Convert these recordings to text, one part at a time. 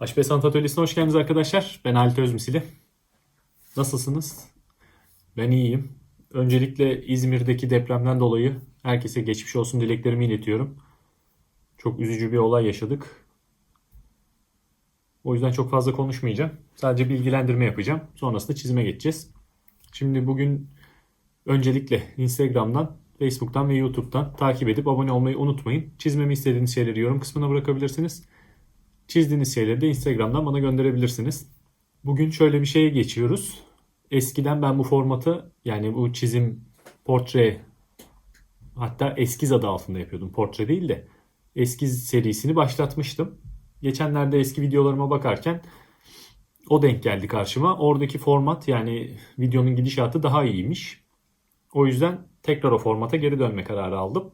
HP Sanat hoş geldiniz arkadaşlar. Ben Halit Özmisili. Nasılsınız? Ben iyiyim. Öncelikle İzmir'deki depremden dolayı herkese geçmiş olsun dileklerimi iletiyorum. Çok üzücü bir olay yaşadık. O yüzden çok fazla konuşmayacağım. Sadece bilgilendirme yapacağım. Sonrasında çizime geçeceğiz. Şimdi bugün öncelikle Instagram'dan, Facebook'tan ve YouTube'dan takip edip abone olmayı unutmayın. Çizmemi istediğiniz şeyleri yorum kısmına bırakabilirsiniz. Çizdiğiniz şeyleri de Instagram'dan bana gönderebilirsiniz. Bugün şöyle bir şeye geçiyoruz. Eskiden ben bu formatı yani bu çizim, portre hatta eskiz adı altında yapıyordum. Portre değil de eskiz serisini başlatmıştım. Geçenlerde eski videolarıma bakarken o denk geldi karşıma. Oradaki format yani videonun gidişatı daha iyiymiş. O yüzden tekrar o formata geri dönme kararı aldım.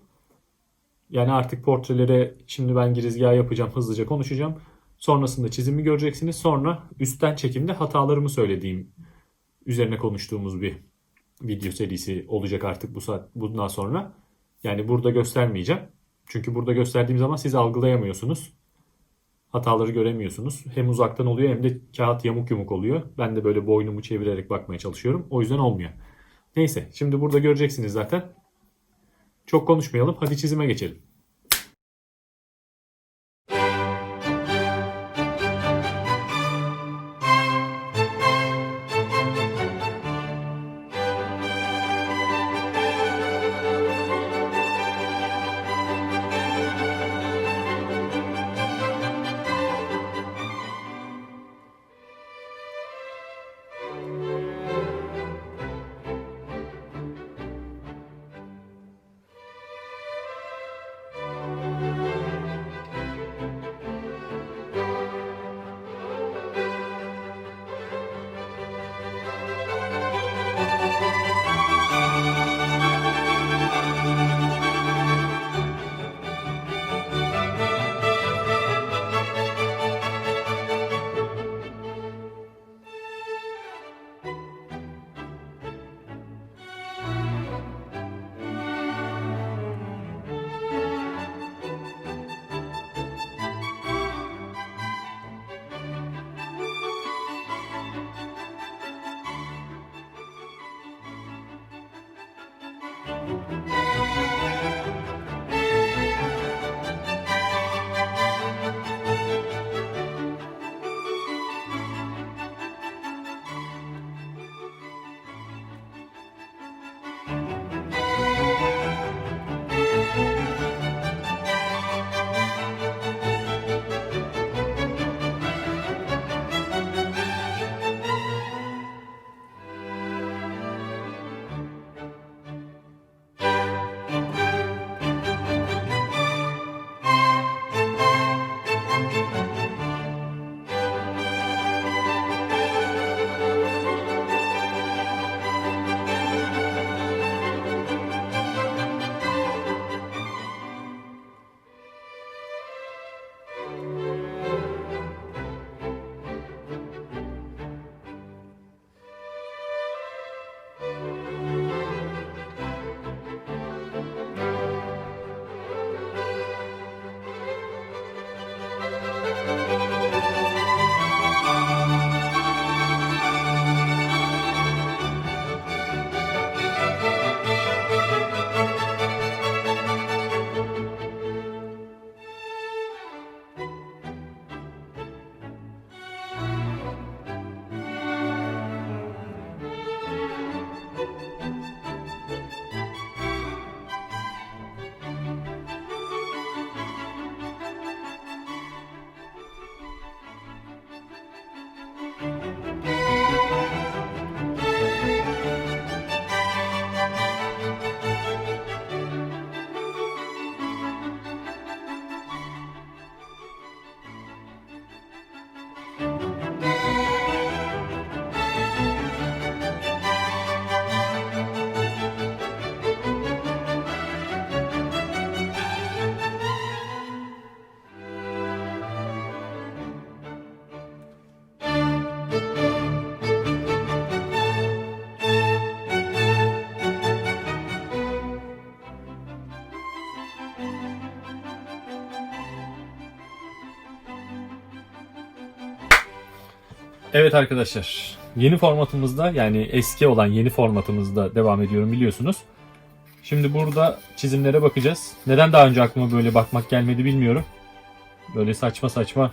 Yani artık portrelere şimdi ben girizgah yapacağım, hızlıca konuşacağım. Sonrasında çizimi göreceksiniz. Sonra üstten çekimde hatalarımı söylediğim, üzerine konuştuğumuz bir video serisi olacak artık bu saat bundan sonra. Yani burada göstermeyeceğim. Çünkü burada gösterdiğim zaman siz algılayamıyorsunuz. Hataları göremiyorsunuz. Hem uzaktan oluyor hem de kağıt yamuk yumuk oluyor. Ben de böyle boynumu çevirerek bakmaya çalışıyorum. O yüzden olmuyor. Neyse şimdi burada göreceksiniz zaten. Çok konuşmayalım. Hadi çizime geçelim. Evet arkadaşlar, yeni formatımızda yani eski olan yeni formatımızda devam ediyorum biliyorsunuz. Şimdi burada çizimlere bakacağız. Neden daha önce aklıma böyle bakmak gelmedi bilmiyorum. Böyle saçma saçma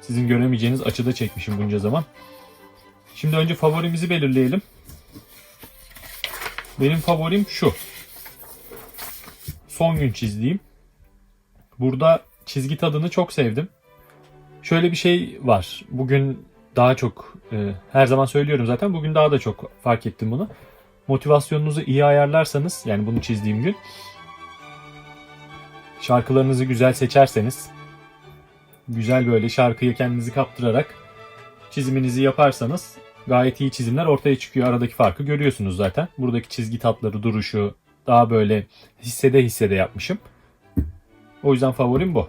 sizin göremeyeceğiniz açıda çekmişim bunca zaman. Şimdi önce favorimizi belirleyelim. Benim favorim şu. Son gün çizdiğim. Burada çizgi tadını çok sevdim. Şöyle bir şey var. Bugün daha çok e, her zaman söylüyorum zaten bugün daha da çok fark ettim bunu. Motivasyonunuzu iyi ayarlarsanız yani bunu çizdiğim gün şarkılarınızı güzel seçerseniz güzel böyle şarkıyı kendinizi kaptırarak çiziminizi yaparsanız gayet iyi çizimler ortaya çıkıyor. Aradaki farkı görüyorsunuz zaten. Buradaki çizgi tatları, duruşu daha böyle hissede hissede yapmışım. O yüzden favorim bu.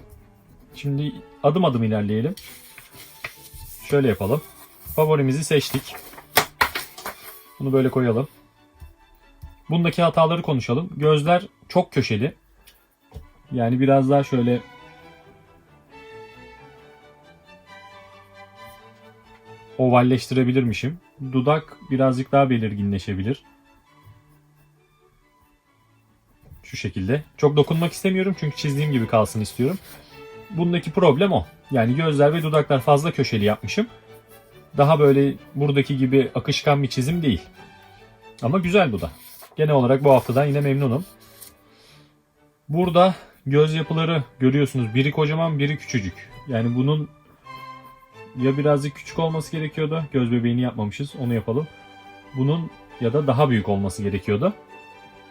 Şimdi adım adım ilerleyelim. Şöyle yapalım. Favorimizi seçtik. Bunu böyle koyalım. Bundaki hataları konuşalım. Gözler çok köşeli. Yani biraz daha şöyle ovalleştirebilirmişim. Dudak birazcık daha belirginleşebilir. Şu şekilde. Çok dokunmak istemiyorum çünkü çizdiğim gibi kalsın istiyorum. Bundaki problem o. Yani gözler ve dudaklar fazla köşeli yapmışım. Daha böyle buradaki gibi akışkan bir çizim değil. Ama güzel bu da. Genel olarak bu haftadan yine memnunum. Burada göz yapıları görüyorsunuz. Biri kocaman, biri küçücük. Yani bunun ya birazcık küçük olması gerekiyordu. Göz bebeğini yapmamışız. Onu yapalım. Bunun ya da daha büyük olması gerekiyordu.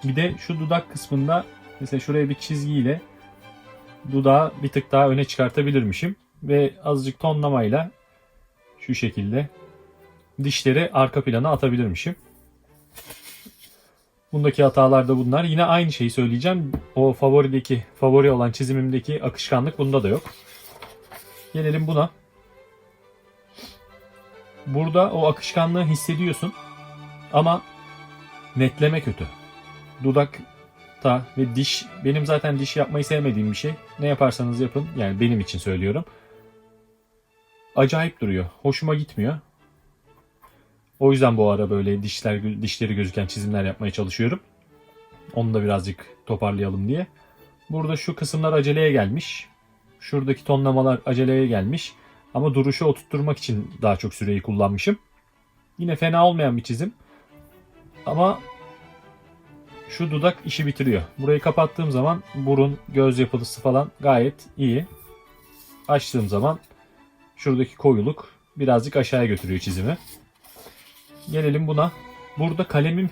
Bir de şu dudak kısmında mesela şuraya bir çizgiyle dudağı bir tık daha öne çıkartabilirmişim. Ve azıcık tonlamayla şu şekilde dişleri arka plana atabilirmişim. Bundaki hatalar da bunlar. Yine aynı şeyi söyleyeceğim. O favorideki, favori olan çizimimdeki akışkanlık bunda da yok. Gelelim buna. Burada o akışkanlığı hissediyorsun. Ama netleme kötü. Dudakta ve diş, benim zaten diş yapmayı sevmediğim bir şey. Ne yaparsanız yapın, yani benim için söylüyorum. Acayip duruyor. Hoşuma gitmiyor. O yüzden bu ara böyle dişler dişleri gözüken çizimler yapmaya çalışıyorum. Onu da birazcık toparlayalım diye. Burada şu kısımlar aceleye gelmiş. Şuradaki tonlamalar aceleye gelmiş. Ama duruşu oturtturmak için daha çok süreyi kullanmışım. Yine fena olmayan bir çizim. Ama şu dudak işi bitiriyor. Burayı kapattığım zaman burun, göz yapısı falan gayet iyi. Açtığım zaman şuradaki koyuluk birazcık aşağıya götürüyor çizimi. Gelelim buna. Burada kalemim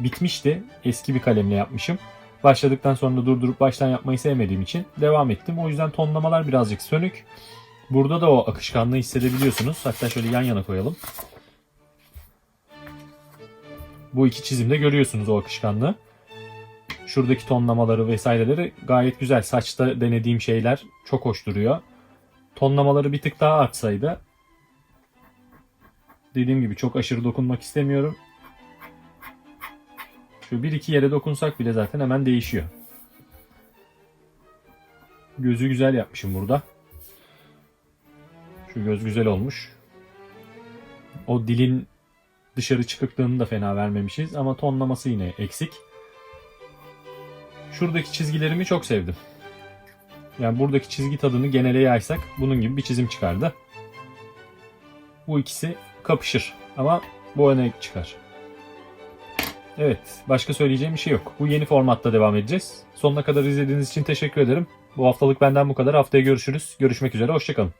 bitmişti. Eski bir kalemle yapmışım. Başladıktan sonra durdurup baştan yapmayı sevmediğim için devam ettim. O yüzden tonlamalar birazcık sönük. Burada da o akışkanlığı hissedebiliyorsunuz. Hatta şöyle yan yana koyalım. Bu iki çizimde görüyorsunuz o akışkanlığı. Şuradaki tonlamaları vesaireleri gayet güzel. Saçta denediğim şeyler çok hoş duruyor. Tonlamaları bir tık daha artsaydı dediğim gibi çok aşırı dokunmak istemiyorum. Şu bir iki yere dokunsak bile zaten hemen değişiyor. Gözü güzel yapmışım burada. Şu göz güzel olmuş. O dilin dışarı çıkıklığını da fena vermemişiz ama tonlaması yine eksik. Şuradaki çizgilerimi çok sevdim. Yani buradaki çizgi tadını genele yaysak bunun gibi bir çizim çıkardı. Bu ikisi kapışır ama bu öne çıkar. Evet, başka söyleyeceğim bir şey yok. Bu yeni formatta devam edeceğiz. Sonuna kadar izlediğiniz için teşekkür ederim. Bu haftalık benden bu kadar. Haftaya görüşürüz. Görüşmek üzere, hoşçakalın.